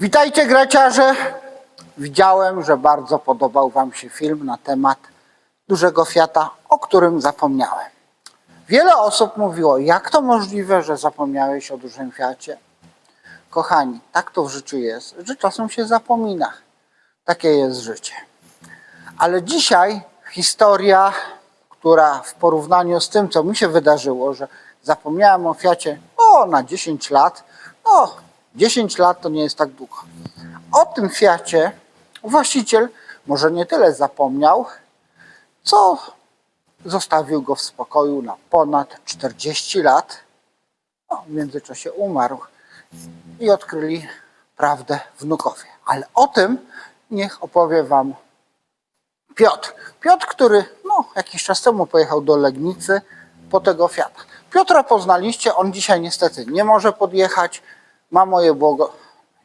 Witajcie graciarze! Widziałem, że bardzo podobał Wam się film na temat dużego Fiata, o którym zapomniałem. Wiele osób mówiło, jak to możliwe, że zapomniałeś o dużym Fiacie? Kochani, tak to w życiu jest, że czasem się zapomina. Takie jest życie. Ale dzisiaj historia, która w porównaniu z tym, co mi się wydarzyło, że zapomniałem o Fiacie o, na 10 lat, no 10 lat to nie jest tak długo. O tym Fiacie właściciel może nie tyle zapomniał, co zostawił go w spokoju na ponad 40 lat. No, w międzyczasie umarł i odkryli prawdę wnukowie. Ale o tym niech opowie Wam Piotr. Piotr, który no, jakiś czas temu pojechał do Legnicy po tego Fiata. Piotra poznaliście, on dzisiaj niestety nie może podjechać. Ma moje błogo...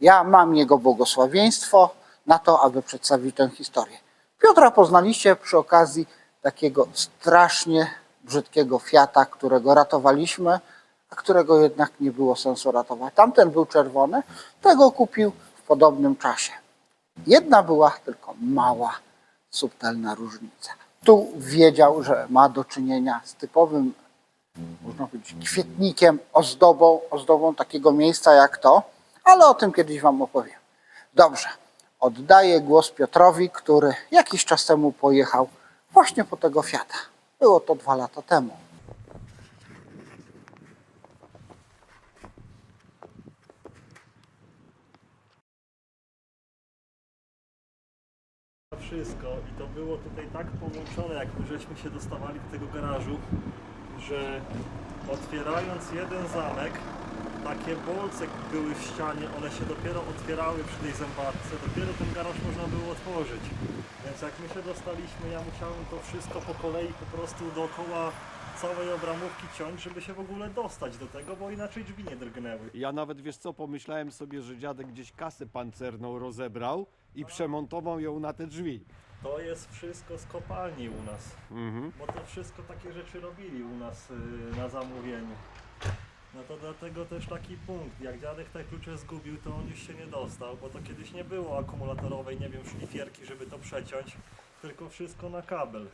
Ja mam jego błogosławieństwo na to, aby przedstawić tę historię. Piotra poznaliście przy okazji takiego strasznie brzydkiego Fiata, którego ratowaliśmy, a którego jednak nie było sensu ratować. Tamten był czerwony, tego kupił w podobnym czasie. Jedna była tylko mała, subtelna różnica. Tu wiedział, że ma do czynienia z typowym, można powiedzieć, kwietnikiem, ozdobą, ozdobą takiego miejsca jak to, ale o tym kiedyś Wam opowiem. Dobrze, oddaję głos Piotrowi, który jakiś czas temu pojechał właśnie po tego Fiata. Było to dwa lata temu. wszystko i to było tutaj tak połączone, jak my żeśmy się dostawali do tego garażu, że otwierając jeden zamek, takie bolce były w ścianie, one się dopiero otwierały przy tej zębatce, dopiero ten garaż można było otworzyć. Więc jak my się dostaliśmy, ja musiałem to wszystko po kolei po prostu dookoła całej obramówki ciąć, żeby się w ogóle dostać do tego, bo inaczej drzwi nie drgnęły. Ja nawet wiesz co, pomyślałem sobie, że dziadek gdzieś kasę pancerną rozebrał i przemontował ją na te drzwi. To jest wszystko z kopalni u nas. Mhm. Bo to wszystko takie rzeczy robili u nas y, na zamówieniu. No to dlatego też taki punkt. Jak dziadek te klucze zgubił, to on już się nie dostał, bo to kiedyś nie było akumulatorowej, nie wiem, szlifierki, żeby to przeciąć, tylko wszystko na kabel.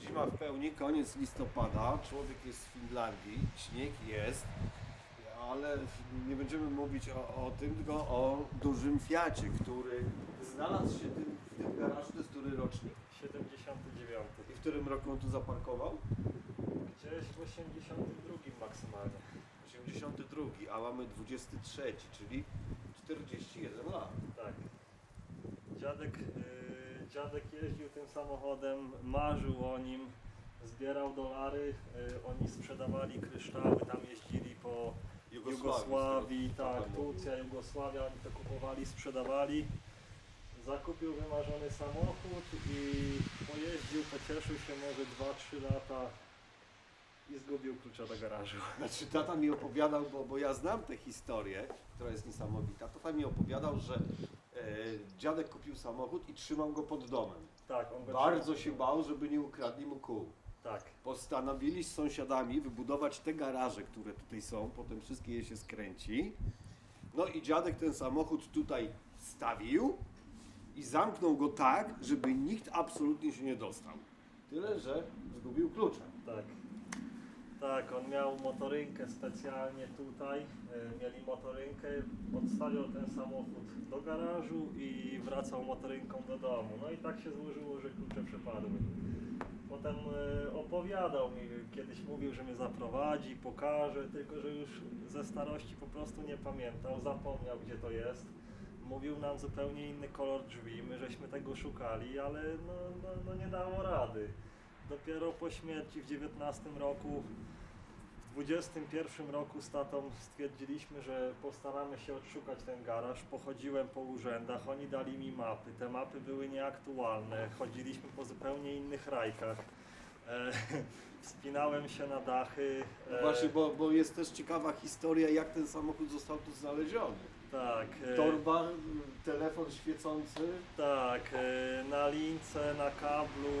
Zima w pełni, koniec listopada, człowiek jest w Finlandii, śnieg jest, ale nie będziemy mówić o, o tym, tylko o dużym Fiacie, który znalazł się tym, w tym garażu, to jest który rocznik? 79. I w którym roku on tu zaparkował? Gdzieś w 82 maksymalnie. 82, a mamy 23, czyli 41 lat. Tak. Dziadek, y, dziadek jeździł tym samochodem, marzył o nim, zbierał dolary, y, oni sprzedawali kryształy, tam jeździli po Jugosławii, tego tak. Turcja, Jugosławia, oni to kupowali, sprzedawali. Zakupił wymarzony samochód i pojeździł, pocieszył się może 2-3 lata i zgubił klucza do garażu. Znaczy tata mi opowiadał, bo, bo ja znam tę historię, która jest niesamowita. Tata mi opowiadał, że e, dziadek kupił samochód i trzymał go pod domem. Tak, on Bardzo się bał, żeby nie ukradli mu kół. Tak, Postanowili z sąsiadami wybudować te garaże, które tutaj są, potem wszystkie je się skręci. No i dziadek ten samochód tutaj stawił i zamknął go tak, żeby nikt absolutnie się nie dostał. Tyle, że zgubił klucze. tak. Tak, on miał motorynkę specjalnie tutaj, y, mieli motorynkę, podstawiał ten samochód do garażu i wracał motorynką do domu. No i tak się złożyło, że klucze przepadły. Potem y, opowiadał mi, kiedyś mówił, że mnie zaprowadzi, pokaże, tylko że już ze starości po prostu nie pamiętał, zapomniał gdzie to jest. Mówił nam zupełnie inny kolor drzwi, my żeśmy tego szukali, ale no, no, no nie dało rady. Dopiero po śmierci w 19 roku, w 21 roku z tatą stwierdziliśmy, że postaramy się odszukać ten garaż. Pochodziłem po urzędach, oni dali mi mapy. Te mapy były nieaktualne, chodziliśmy po zupełnie innych rajkach. E, wspinałem się na dachy. No e, właśnie, bo, bo jest też ciekawa historia, jak ten samochód został tu znaleziony. Tak. e, Torba, telefon świecący. Tak, na lince, na kablu,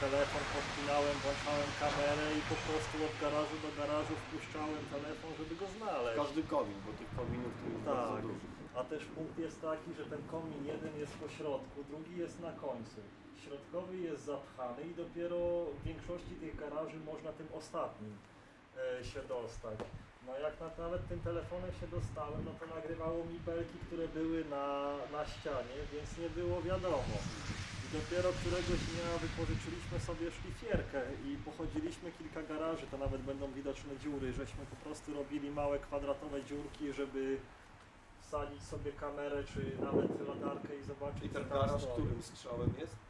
telefon podpinałem, włączałem kamerę i po prostu od garażu do garażu wpuszczałem telefon, żeby go znaleźć. Każdy komin, bo tych kominów tu jest bardzo Tak, dużo. a też punkt jest taki, że ten komin jeden jest po środku, drugi jest na końcu. Środkowy jest zapchany i dopiero w większości tych garaży można tym ostatnim e, się dostać. No jak na, nawet tym telefonem się dostałem, no to nagrywało mi belki, które były na, na ścianie, więc nie było wiadomo. I dopiero któregoś dnia wypożyczyliśmy sobie szlifierkę i pochodziliśmy kilka garaży, to nawet będą widoczne dziury, żeśmy po prostu robili małe kwadratowe dziurki, żeby wsadzić sobie kamerę czy nawet latarkę i zobaczyć I ten garaż, którym strzałem jest?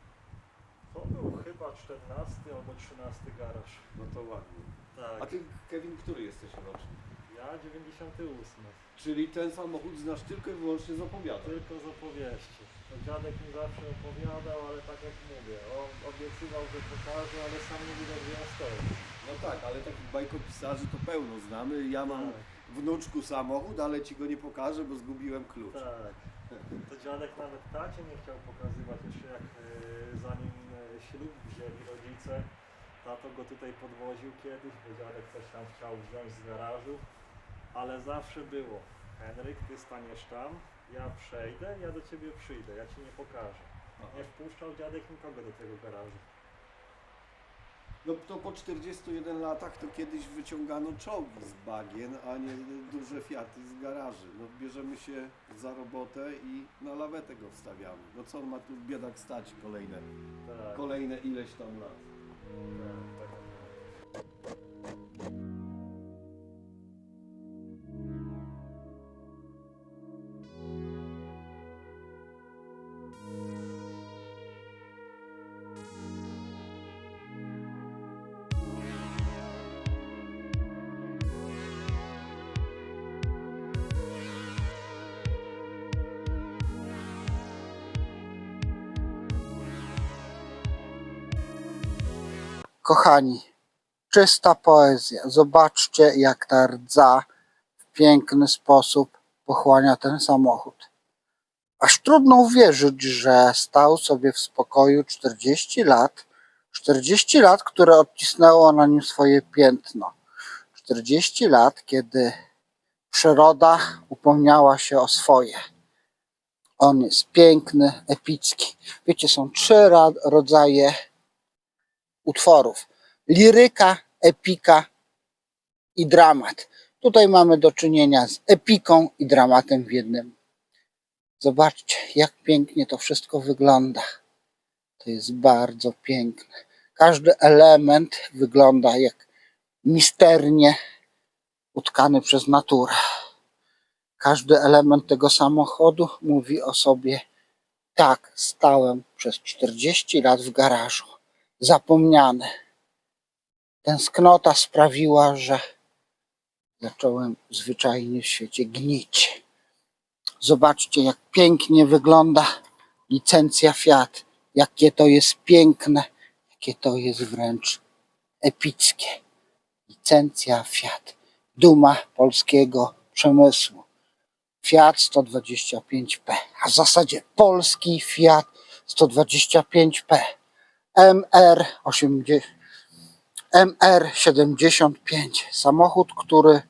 Chyba 14 albo 13 garaż. No to ładnie. Tak. A ty, Kevin, który jesteś rocznik? Ja 98. Czyli ten samochód znasz tylko i wyłącznie z opowiadań. Tylko z opowieści. To dziadek mi zawsze opowiadał, ale tak jak mówię, on obiecywał, że pokaże, ale sam nie widać, gdzie on stoi. No tak, ale takich bajkopisarzy to pełno znamy. Ja mam Tak. wnuczku samochód, ale ci go nie pokażę, bo zgubiłem klucz. Tak. To dziadek nawet tacie nie chciał pokazywać jeszcze jak e, zanim ślub wzięli rodzice. Tato go tutaj podwoził kiedyś, bo dziadek coś tam chciał wziąć z garażu. Ale zawsze było. Henryk, ty staniesz tam, ja przejdę, ja do ciebie przyjdę, ja ci nie pokażę. Nie wpuszczał dziadek nikogo do tego garażu. No to po 41 latach to kiedyś wyciągano czołgi z bagien, a nie duże Fiaty z garaży. No bierzemy się za robotę i na lawetę go wstawiamy. No co on ma tu biedak stać kolejne, Tak, kolejne ileś tam lat. tak. Kochani, czysta poezja. Zobaczcie, jak ta rdza w piękny sposób pochłania ten samochód. Aż trudno uwierzyć, że stał sobie w spokoju 40 lat. 40 lat, które odcisnęło na nim swoje piętno. 40 lat, kiedy przyroda upomniała się o swoje. On jest piękny, epicki. Wiecie, są trzy rodzaje utworów: liryka, epika i dramat. Tutaj mamy do czynienia z epiką i dramatem w jednym. Zobaczcie, jak pięknie to wszystko wygląda. To jest bardzo piękne. Każdy element wygląda jak misternie utkany przez naturę. Każdy element tego samochodu mówi o sobie: tak, stałem przez 40 lat w garażu zapomniane. Tęsknota sprawiła, że zacząłem zwyczajnie w świecie gnić. Zobaczcie, jak pięknie wygląda licencja Fiat. Jakie to jest piękne, jakie to jest wręcz epickie. Licencja Fiat. Duma polskiego przemysłu. Fiat 125P, a w zasadzie polski Fiat 125P. MR 80, MR 75. Samochód, który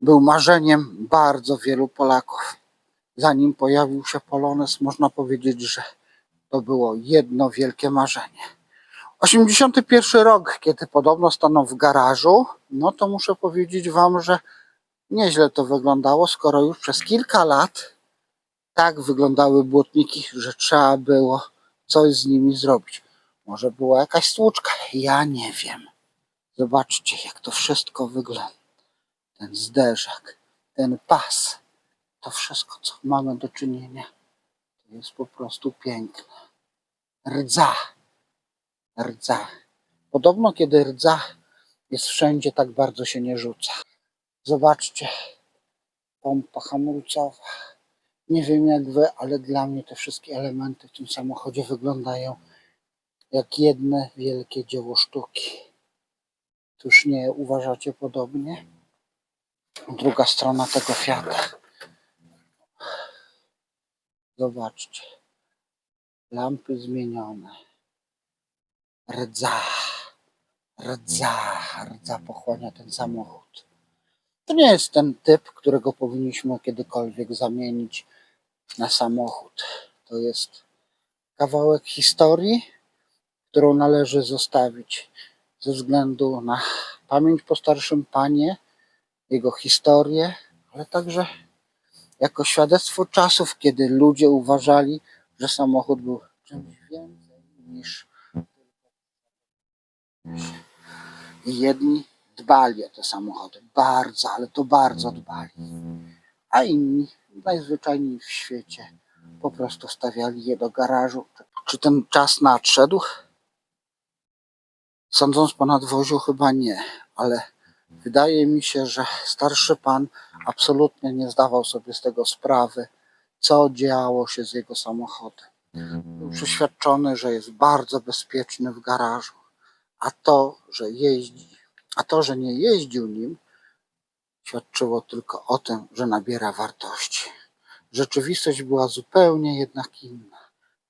był marzeniem bardzo wielu Polaków. Zanim pojawił się Polones, można powiedzieć, że to było jedno wielkie marzenie. 81 rok, kiedy podobno stanął w garażu, no to muszę powiedzieć Wam, że nieźle to wyglądało, skoro już przez kilka lat tak wyglądały błotniki, że trzeba było coś z nimi zrobić. Może była jakaś stłuczka, ja nie wiem. Zobaczcie, jak to wszystko wygląda. Ten zderzak, ten pas, to wszystko, co mamy do czynienia, to jest po prostu piękne. Rdza, rdza. Podobno, kiedy rdza jest wszędzie, tak bardzo się nie rzuca. Zobaczcie, pompa hamulcowa. Nie wiem jak wy, ale dla mnie te wszystkie elementy w tym samochodzie wyglądają jak jedne wielkie dzieło sztuki. Tuż nie uważacie podobnie? Druga strona tego Fiata. Zobaczcie. Lampy zmienione. Rdza. Rdza. Rdza pochłania ten samochód. To nie jest ten typ, którego powinniśmy kiedykolwiek zamienić na samochód. To jest kawałek historii, którą należy zostawić ze względu na pamięć po starszym panie, jego historię, ale także jako świadectwo czasów, kiedy ludzie uważali, że samochód był czymś więcej niż i jedni dbali o te samochody, bardzo, ale to bardzo dbali, a inni najzwyczajniej w świecie po prostu stawiali je do garażu. Czy ten czas nadszedł? Sądząc po nadwoziu, chyba nie, ale wydaje mi się, że starszy pan absolutnie nie zdawał sobie z tego sprawy, co działo się z jego samochodem. Był przeświadczony, że jest bardzo bezpieczny w garażu, a to, że jeździ, a to, że nie jeździł nim, świadczyło tylko o tym, że nabiera wartości. Rzeczywistość była zupełnie jednak inna.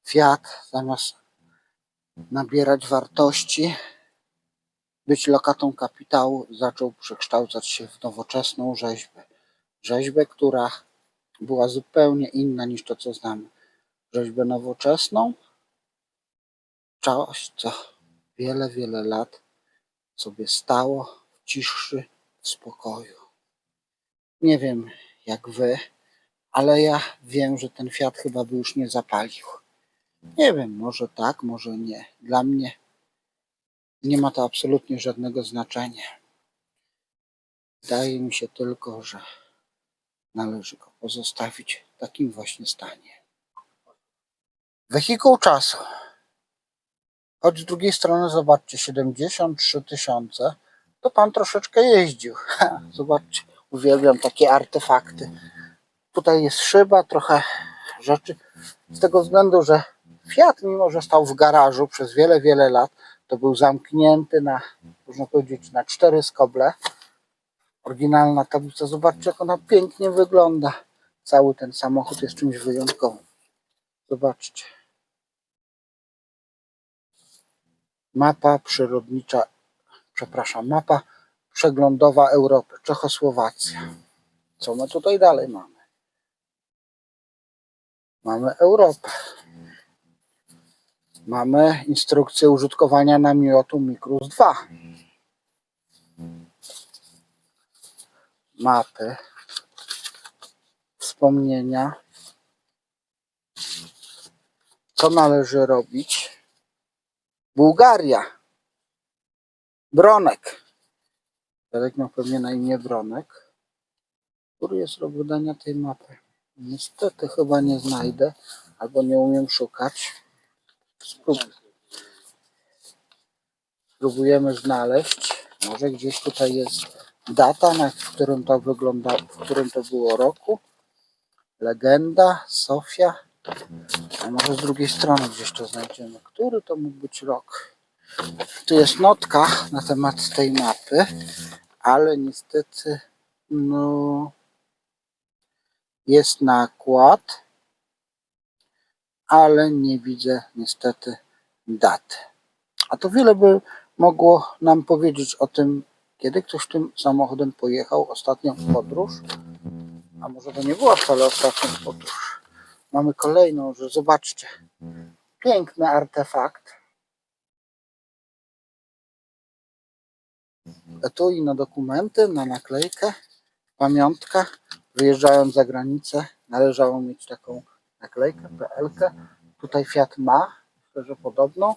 Fiat zamiast nabierać wartości, być lokatą kapitału, zaczął przekształcać się w nowoczesną rzeźbę. Rzeźbę, która była zupełnie inna niż to, co znamy. Rzeźbę nowoczesną, coś, co wiele, wiele lat sobie stało w ciszy, w spokoju. Nie wiem jak wy, ale ja wiem, że ten Fiat chyba by już nie zapalił. Nie wiem, może tak, może nie. Dla mnie nie ma to absolutnie żadnego znaczenia. Wydaje mi się tylko, że należy go pozostawić w takim właśnie stanie. Wehikuł czasu. Choć z drugiej strony zobaczcie, 73 tysiące, to pan troszeczkę jeździł. Zobaczcie, uwielbiam takie artefakty. Tutaj jest szyba, trochę rzeczy. Z tego względu, że Fiat, mimo że stał w garażu przez wiele, wiele lat, to był zamknięty na, można powiedzieć, na cztery skoble. Oryginalna tablica. Zobaczcie, jak ona pięknie wygląda. Cały ten samochód jest czymś wyjątkowym. Zobaczcie. Mapa przyrodnicza, przepraszam, mapa przeglądowa Europy, Czechosłowacja. Co my tutaj dalej mamy? Mamy Europę. Mamy instrukcję użytkowania namiotu Mikrus 2. Mapy. Wspomnienia. Co należy robić? Bułgaria. Bronek. Derek miał pewnie na imię Bronek. Który jest rok wydania tej mapy? Niestety chyba nie znajdę, albo nie umiem szukać. Sprób- Spróbujemy znaleźć. Może gdzieś tutaj jest data, na którym to wygląda, w którym to było roku. Legenda, Sofia. A może z drugiej strony gdzieś to znajdziemy. Który to mógł być rok? Tu jest notka na temat tej mapy, ale niestety no jest nakład, ale nie widzę niestety daty. A to wiele by mogło nam powiedzieć o tym, kiedy ktoś tym samochodem pojechał ostatnią podróż. A może to nie była wcale ostatnia podróż. Mamy kolejną, że zobaczcie. Piękny artefakt. Etui na dokumenty, na naklejkę, pamiątka. Wyjeżdżając za granicę, należało mieć taką naklejkę, PL-kę. Tutaj Fiat ma, myślę, że podobną.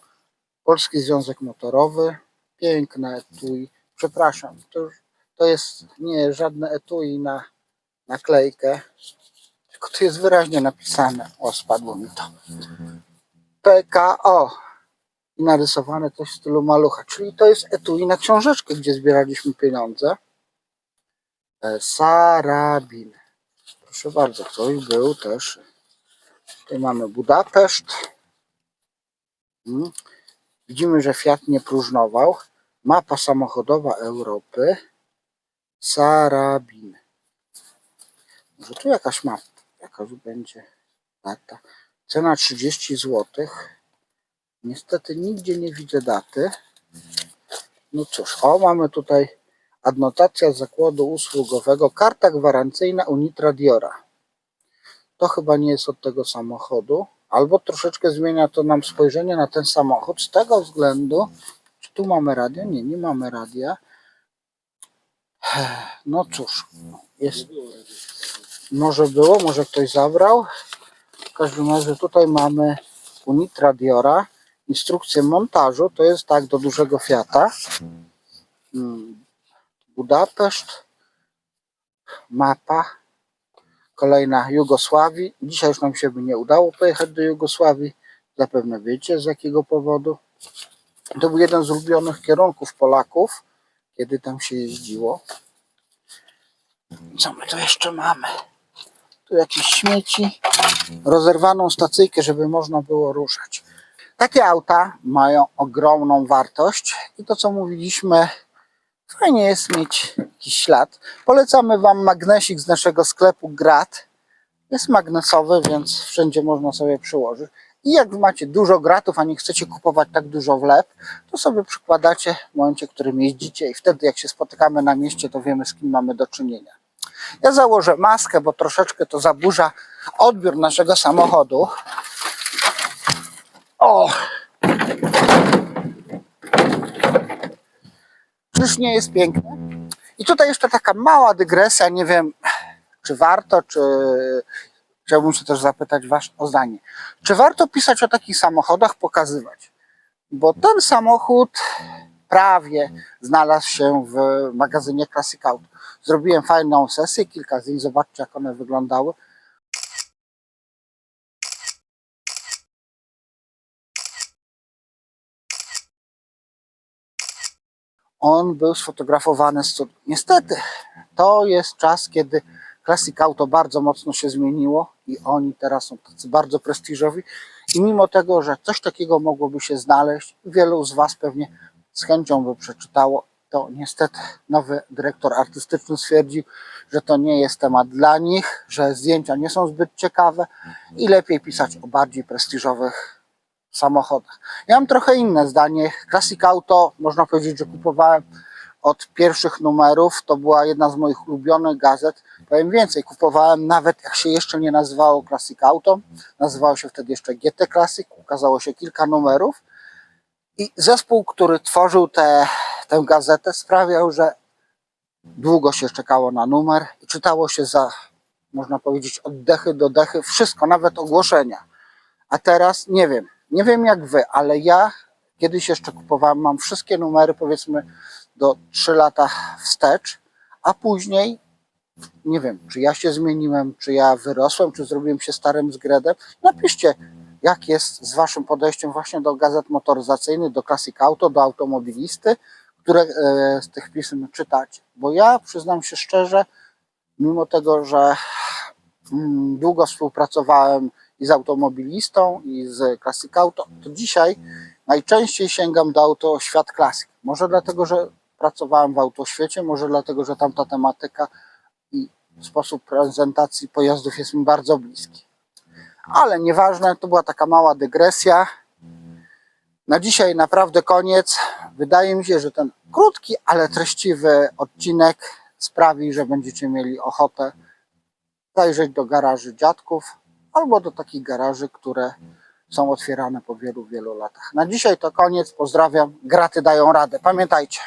Polski Związek Motorowy, piękne etui. Przepraszam, to, już, to jest nie żadne etui na naklejkę, tylko tu jest wyraźnie napisane. O, spadło mi to. PKO. I narysowane coś w stylu malucha. Czyli to jest etui na książeczkę, gdzie zbieraliśmy pieniądze. E, Sarabin. Proszę bardzo, ktoś był też. Tutaj mamy Budapeszt. Mm. Widzimy, że Fiat nie próżnował. Mapa samochodowa Europy. Sarabin. Może tu jakaś mapa, jakaś będzie data. Cena 30 zł. Niestety nigdzie nie widzę daty. No cóż, o mamy tutaj adnotacja zakładu usługowego, karta gwarancyjna Unitra Diora. To chyba nie jest od tego samochodu, albo troszeczkę zmienia to nam spojrzenie na ten samochód z tego względu, czy tu mamy radio? Nie, nie mamy radia. No cóż, jest, może było, może ktoś zabrał. W każdym razie tutaj mamy Unitra Diora, instrukcję montażu, to jest tak do dużego Fiata. Mm, Budapeszt, mapa, kolejna Jugosławii. Dzisiaj już nam się by nie udało pojechać do Jugosławii, zapewne wiecie z jakiego powodu. To był jeden z ulubionych kierunków Polaków, kiedy tam się jeździło. Co my tu jeszcze mamy? Tu jakieś śmieci, rozerwaną stacyjkę, żeby można było ruszać. Takie auta mają ogromną wartość i to co mówiliśmy, fajnie jest mieć jakiś ślad. Polecamy Wam magnesik z naszego sklepu Grat. Jest magnesowy, więc wszędzie można sobie przyłożyć. I jak macie dużo gratów, a nie chcecie kupować tak dużo wlep, to sobie przykładacie w momencie, w którym jeździcie i wtedy jak się spotykamy na mieście, to wiemy z kim mamy do czynienia. Ja założę maskę, bo troszeczkę to zaburza odbiór naszego samochodu. O! Czyż nie jest piękne? I tutaj jeszcze taka mała dygresja, nie wiem, czy warto, czy chciałbym się też zapytać Was o zdanie. Czy warto pisać o takich samochodach, pokazywać? Bo ten samochód prawie znalazł się w magazynie Classic Auto. Zrobiłem fajną sesję, kilka zdjęć, zobaczcie jak one wyglądały. On był sfotografowany z. Niestety, to jest czas, kiedy Classic Auto bardzo mocno się zmieniło i oni teraz są tacy bardzo prestiżowi. I mimo tego, że coś takiego mogłoby się znaleźć, wielu z Was pewnie z chęcią by przeczytało, to niestety nowy dyrektor artystyczny stwierdził, że to nie jest temat dla nich, że zdjęcia nie są zbyt ciekawe i lepiej pisać o bardziej prestiżowych samochodach. Ja mam trochę inne zdanie. Classic Auto, można powiedzieć, że kupowałem od pierwszych numerów. To była jedna z moich ulubionych gazet. Powiem więcej, kupowałem nawet jak się jeszcze nie nazywało Classic Auto. Nazywało się wtedy jeszcze GT Classic. Ukazało się kilka numerów. I zespół, który tworzył tę tę gazetę, sprawiał, że długo się czekało na numer i czytało się za, można powiedzieć, oddechy do dechy, wszystko, nawet ogłoszenia. A teraz nie wiem, nie wiem jak wy, ale ja kiedyś jeszcze kupowałem, mam wszystkie numery powiedzmy do 3 lata wstecz, a później nie wiem, czy ja się zmieniłem, czy ja wyrosłem, czy zrobiłem się starym zgredem. Napiszcie, jak jest z waszym podejściem właśnie do gazet motoryzacyjnych, do Classic Auto, do automobilisty, które e, z tych pism czytacie. Bo ja przyznam się szczerze, mimo tego, że mm, długo współpracowałem i z automobilistą, i z Classic Auto, to dzisiaj najczęściej sięgam do auto Świat Classic. Może dlatego, że pracowałem w autoświecie, może dlatego, że tamta tematyka i sposób prezentacji pojazdów jest mi bardzo bliski. Ale nieważne, to była taka mała dygresja. Na dzisiaj naprawdę koniec. Wydaje mi się, że ten krótki, ale treściwy odcinek sprawi, że będziecie mieli ochotę zajrzeć do garaży dziadków albo do takich garaży, które są otwierane po wielu, wielu latach. Na dzisiaj to koniec. Pozdrawiam. Graty dają radę. Pamiętajcie.